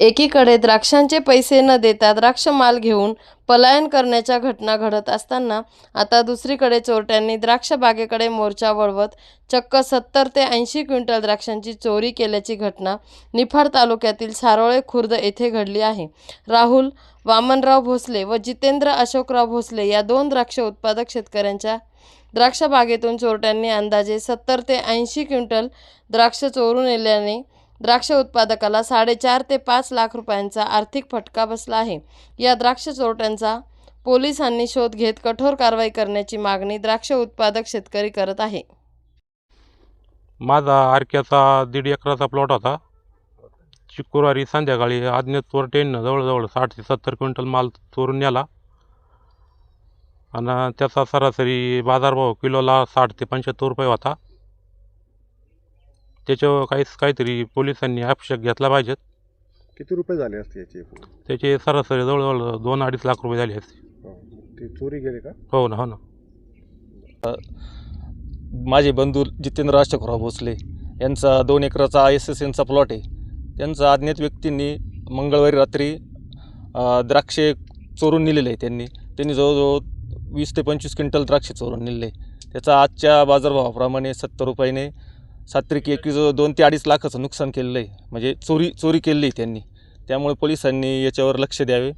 एकीकडे द्राक्षांचे पैसे न देता द्राक्ष माल घेऊन पलायन करण्याच्या घटना घडत असताना आता दुसरीकडे चोरट्यांनी द्राक्ष बागेकडे मोर्चा वळवत चक्क सत्तर ते ऐंशी क्विंटल द्राक्षांची चोरी केल्याची घटना निफाड तालुक्यातील सारोळे खुर्द येथे घडली आहे. राहुल वामनराव भोसले व जितेंद्र अशोकराव भोसले या दोन द्राक्ष उत्पादक शेतकऱ्यांच्या द्राक्ष बागेतून चोरट्यांनी अंदाजे सत्तर ते ऐंशी क्विंटल द्राक्ष चोरून नेल्याने द्राक्ष उत्पादकाला साडेचार ते पाच लाख रुपयांचा आर्थिक फटका बसला आहे. या द्राक्ष चोरट्यांचा पोलिसांनी शोध घेत कठोर कारवाई करण्याची मागणी द्राक्ष उत्पादक शेतकरी करत आहे. माझा आरक्याचा दीड एकराचा प्लॉट होता. शुक्रवारी संध्याकाळी अज्ञात चोरट्यांनं जवळजवळ साठ ते सत्तर क्विंटल माल चोरून नेला. आणि त्याचा सरासरी बाजारभाव किलोला साठ ते पंच्याहत्तर रुपये होता. त्याच्यावर काहीच काहीतरी पोलिसांनी ॲपशेक घेतला पाहिजेत किती रुपये झाले असते याचे एकूण? त्याचे सरासरी जवळजवळ दोन अडीच लाख रुपये झाले असते हो. ते चोरी गेले का हो ना हो ना माझे बंधू जितेंद्र अशोकराव भोसले यांचा दोन एकराचा आय एस एस एनचा प्लॉट आहे त्यांचा अज्ञात व्यक्तींनी मंगळवारी रात्री अ, द्राक्षे चोरून नेलेले आहे त्यांनी त्यांनी जवळजवळ वीस ते पंचवीस क्विंटल द्राक्षे चोरून नेलेले आहे. त्याचा आजच्या बाजारभावाप्रमाणे सत्तर रुपयाने सात्रिक एकवीस दोन ते अडीच लाखाचं नुकसान केलेलं आहे. म्हणजे चोरी चोरी केलेली आहे त्यांनी. त्यामुळे पोलिसांनी याच्यावर लक्ष द्यावे.